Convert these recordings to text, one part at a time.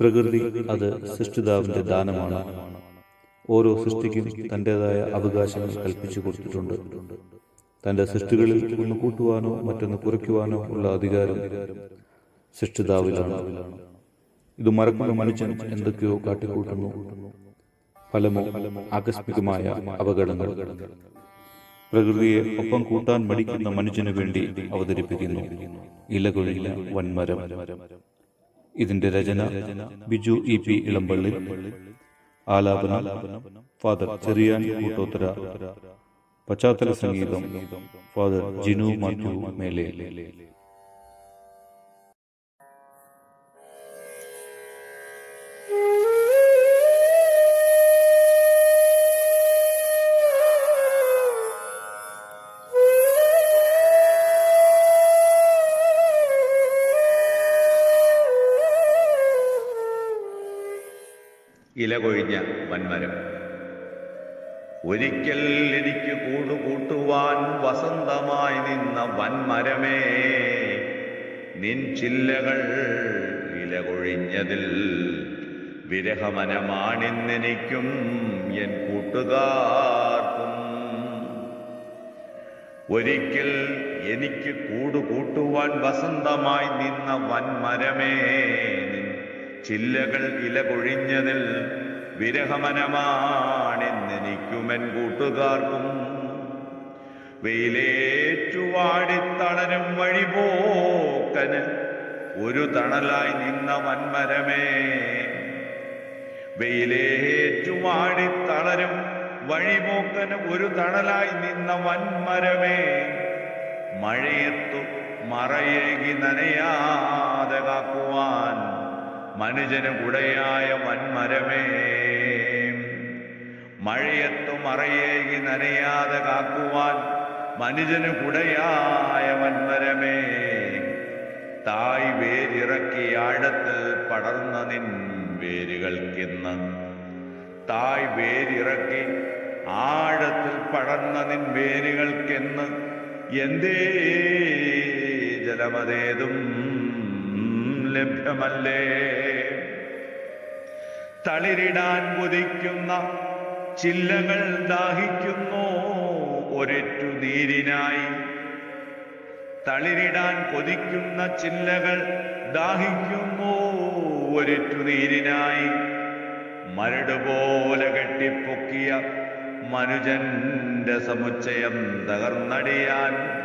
പ്രകൃതി അത് സൃഷ്ടിതാവിന്റെ ദാനമാണ്. ഓരോ സൃഷ്ടിക്കും തന്റെതായ അവകാശങ്ങൾ കൽപ്പിച്ചു കൊടുത്തിട്ടുണ്ട്. തന്റെ സൃഷ്ടികളിൽ ഒന്ന് കൂട്ടുവാനോ മറ്റൊന്ന് കുറയ്ക്കുവാനോ ഉള്ള അധികാരം സൃഷ്ടിതാവിലാണ്. ഇത് മറക്കുന്ന മനുഷ്യൻ എന്തൊക്കെയോ കാട്ടിക്കൂട്ടുന്നു. ഫലമോ ആകസ്മികമായ അപകടങ്ങൾ. പ്രകൃതിയെ ഒപ്പം കൂട്ടാൻ മടിക്കുന്ന മനുഷ്യന് വേണ്ടി അവതരിപ്പിക്കുന്നു. ഇലകൊഴിഞ്ഞ വൻമരം. ഇതിന്റെ രചന ബിജു ഇ പി ഇളമ്പള്ളി. ആലാപനം ഫാദർ ചെറിയാൻ കൂട്ടോത്തര. പശ്ചാത്തല സംഗീതം ഫാദർ ജിനു മാത്യു മേലെ ഇലകൊഴിഞ്ഞ വന്മരം ഒരിക്കൽ എനിക്ക് കൂടുകൂട്ടുവാൻ വസന്തമായി നിന്ന വന്മരമേ നിൻ ചില്ലകൾ ഇലകൊഴിഞ്ഞതിൽ വിരഹമനമാണിന്നെനിക്കും എൻ കൂട്ടുകാർക്കും. ഒരിക്കൽ എനിക്ക് കൂടുകൂട്ടുവാൻ വസന്തമായി നിന്ന വൻമരമേ നിൻ ചില്ലകൾ ഇല കൊഴിഞ്ഞതിൽ വിരഹമനമാണെന്നെനിക്കുമെൻ കൂട്ടുകാർക്കും. വെയിലേറ്റുവാടിത്തളരും വഴിപോക്കന് ഒരു തണലായി നിന്ന വൻമരമേ. വെയിലേറ്റുവാടിത്തളരും വഴിപോക്കന് ഒരു തണലായി നിന്ന വന്മരമേ മഴയത്തു മറയേകി നനയാതെ കാക്കുവാൻ മനുജന് കുടയായ വൻമരമേ മഴയത്തും മറയേകി നനയാതെ കാക്കുവാൻ മനുജന് കുടയായ വൻമരമേ തായ് വേരിറക്കി ആഴത്തിൽ പടർന്ന നിൻ വേരുകൾക്കിന്ന്. തായ് വേരിറക്കി ആഴത്തിൽ പടർന്ന നിൻ വേരുകൾക്കെന്ന്. എന്തേ ജലമതേതും ലഭ്യമല്ലേ? തളിരിടാൻ കൊതിക്കുന്ന ചില്ലകൾ ദാഹിക്കുന്നു ഒരറ്റു നീരിനായി. തളിരിടാൻ കൊതിക്കുന്ന ചില്ലകൾ ദാഹിക്കുന്നു ഒരറ്റു നീരിനായി. മരടുപോലെ കെട്ടിപ്പൊക്കിയ മനുജന്റെ സമുച്ചയം തകർന്നടിയാൻ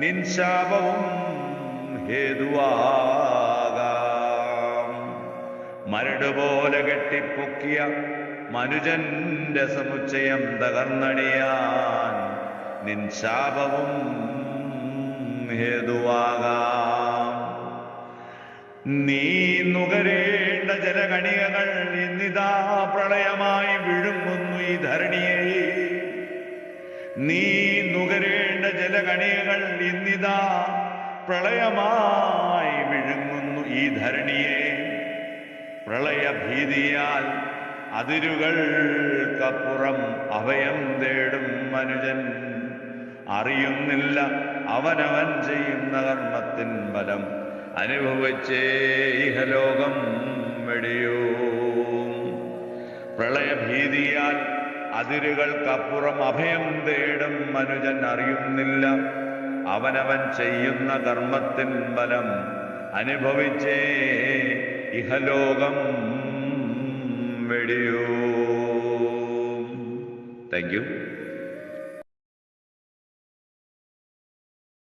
നിൻശാപവും ഹേതുവാകാം മരടുപോലെ കെട്ടിപ്പൊക്കിയ മനുജന്റെ സമുച്ചയം തകർന്നടിയാൻ നിൻശാപവും ഹേതുവാകാം. നീ നുകരേണ്ട ജലകണികകൾ ഇന്നിതാ പ്രളയമായി വിഴുങ്ങുന്നു ഈ ധരണിയെ നീ നുകരേണ്ട ജലകണികകൾ ഇന്നിതാ പ്രളയമായി വിഴുങ്ങുന്നു ഈ ധരണിയെ പ്രളയഭീതിയാൽ അതിരുകൾക്കപ്പുറം അഭയം തേടും മനുജൻ. അറിയുന്നില്ല അവനവൻ ചെയ്യുന്ന കർമ്മത്തിൻ ബലം അനുഭവിച്ചേ ഇഹലോകം വെടിയൂ പ്രളയഭീതിയാൽ അതിരുകൾക്കപ്പുറം അഭയം തേടും മനുജൻ അറിയുന്നില്ല അവനവൻ ചെയ്യുന്ന കർമ്മത്തിൻ ബലം അനുഭവിച്ചേ ഇഹലോകം വെടിയോ. Thank you